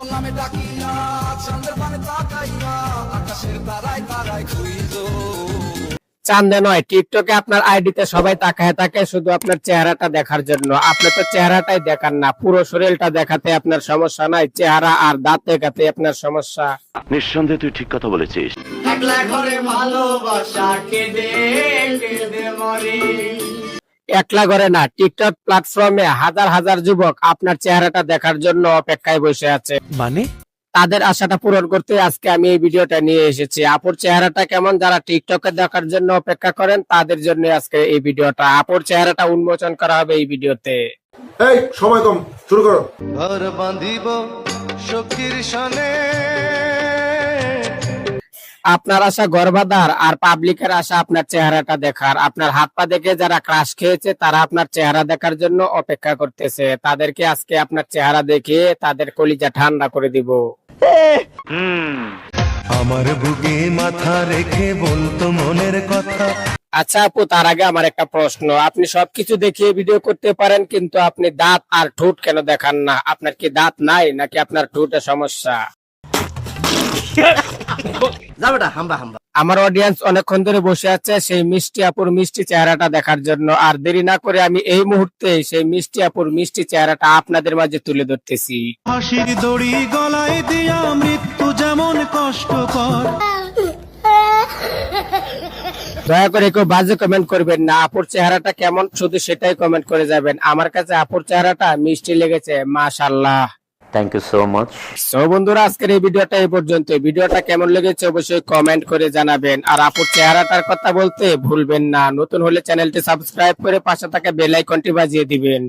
তোর নামে ডাকিয়া পানে তাকাইয়া আকাশের তারায় তারায় খুইজো চান্দে নয় টিকটকে আপনার আইডিতে সবাই তাকায় তাকায় শুধু আপনার চেহারাটা দেখার জন্য। আপনি তো চেহারাটাই দেখান না পুরো শরীরটা দেখাতে আপনার সমস্যা নাই চেহারা আর দাঁত দেখাতে আপনার সমস্যা। নিঃসন্দেহে তুই ঠিক কথা বলেছিস। একলা ঘরে ভালোবাসা কেঁদে কেঁদে মরে। একলা করে না টিকটক প্ল্যাটফর্মে হাজার হাজার যুবক আপনার চেহারাটা দেখার জন্য অপেক্ষায় বসে আছে। মানে? তাদের আশাটা পূরণ করতে আজকে আমি এই ভিডিওটা নিয়ে এসেছি। আপুর চেহারাটা কেমন? যারা টিকটকে দেখার জন্য অপেক্ষা করেন তাদের জন্য আজকে এই ভিডিওটা। আপুর চেহারাটা উন্মোচন করা হবে এই ভিডিওতে। এই সময় কম শুরু করো। ঘর বাঁধিব সখীর সনে। আপনার আশা গর্ভাধার আর পাবলিকের আশা আপনার চেহারাটা দেখার। আপনার হাত পা দেখে যারা ক্রাশ খেয়েছে তারা আপনার চেহারা দেখার জন্য অপেক্ষা করতেছে। তাদেরকে আজকে আপনার চেহারা দেখে তাদের কলিজা ঠান্ডা করে দিব। আমার বুকে মাথা রেখে বলতো মনের কথা। আচ্ছা আপু তার আগে আমার একটা প্রশ্ন। আপনি সবকিছু দেখিয়ে ভিডিও করতে পারেন কিন্তু আপনি দাঁত আর ঠোঁট কেন দেখান না? আপনার কি দাঁত নাই নাকি আপনার ঠোঁটে সমস্যা? যাবেটা হাম্বা হাম্বা। আমার অডিয়েন্স অনেকক্ষণ ধরে বসে আছে সেই মিষ্টি আপুর মিষ্টি চেহারাটা দেখার জন্য। আর দেরি না করে আমি এই মুহূর্তে সেই মিষ্টি আপুর মিষ্টি চেহারাটা আপনাদের মাঝে তুলে ধরতেছি। হাসির দড়ি গলায় দিয়া মৃত্যু যেমন কষ্টকর। দয়া করে কেউ বাজে কমেন্ট করবেন না। আপুর চেহারাটা কেমন শুধু সেটাই কমেন্ট করে যাবেন। আমার কাছে আপুর চেহারাটা মিষ্টি লেগেছে মাশাল্লাহ thank you so much so বন্ধুরা, আজকের এই ভিডিওটা এই পর্যন্ত ভিডিওটা কেমন লেগেছে অবশ্যই কমেন্ট করে জানাবেন। আর আপুর চেহারাটার কথা বলতে ভুলবেন না। নতুন হলে চ্যানেলটি সাবস্ক্রাইব করে পাশে থাকা বেল আইকনটি বাজিয়ে দিবেন।